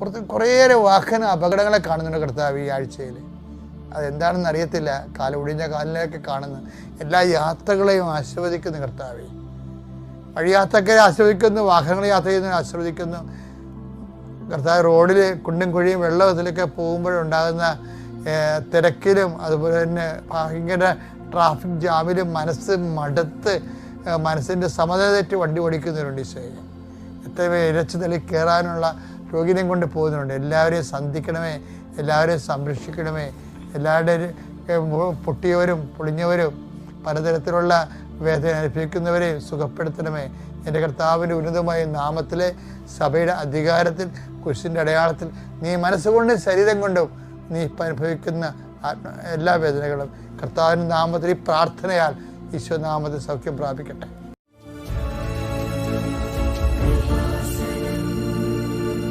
കുറച്ച് കുറേയേറെ വാഹന അപകടങ്ങളെ കാണുന്നുണ്ട് കർത്താവ് ഈ ആഴ്ചയിൽ. അതെന്താണെന്ന് അറിയത്തില്ല. കാല ഒഴിഞ്ഞ കാലിലേക്ക് കാണുന്നു. എല്ലാ യാത്രകളെയും ആസ്വദിക്കുന്നു കർത്താവ്. വഴിയാത്രക്കാരെ ആസ്വദിക്കുന്നു വാഹനങ്ങൾ യാത്ര ചെയ്യുന്നതിനെ ആസ്വദിക്കുന്നു കർത്താവ് റോഡിൽ കുണ്ടും കുഴിയും വെള്ളത്തിലൊക്കെ പോകുമ്പോഴുണ്ടാകുന്ന തിരക്കിലും അതുപോലെ തന്നെ ഭയങ്കര ട്രാഫിക് ജാമിലും മനസ്സ് മടുത്ത് മനസ്സിന്റെ തെറ്റി വണ്ടി ഓടിക്കുന്നവരുണ്ട് ഈശോയെ. എത്രയും ഇരച്ചു തള്ളി കയറാനുള്ള രോഗിനെയും കൊണ്ട് പോകുന്നുണ്ട്. എല്ലാവരെയും സന്ധിക്കണമേ എല്ലാവരെയും സംരക്ഷിക്കണമേ. എല്ലാവരുടെയും പൊട്ടിയവരും പൊളിഞ്ഞവരും പലതരത്തിലുള്ള വേദന അനുഭവിക്കുന്നവരെ സുഖപ്പെടുത്തണമേ. എന്റെ കർത്താവിന്റെ ഉന്നതമായ നാമത്തിലെ സഭയുടെ അധികാരത്തിൽ കുരിശിന്റെ അടയാളത്തിൽ നീ മനസ്സുകൊണ്ടും ശരീരം കൊണ്ടും നീ ഇപ്പം അനുഭവിക്കുന്ന എല്ലാ വേദനകളും കർത്താവിന്റെ നാമത്തിൽ ഈ പ്രാർത്ഥനയാൽ ഈശോ നാമത്തിൽ സൗഖ്യം പ്രാപിക്കട്ടെ.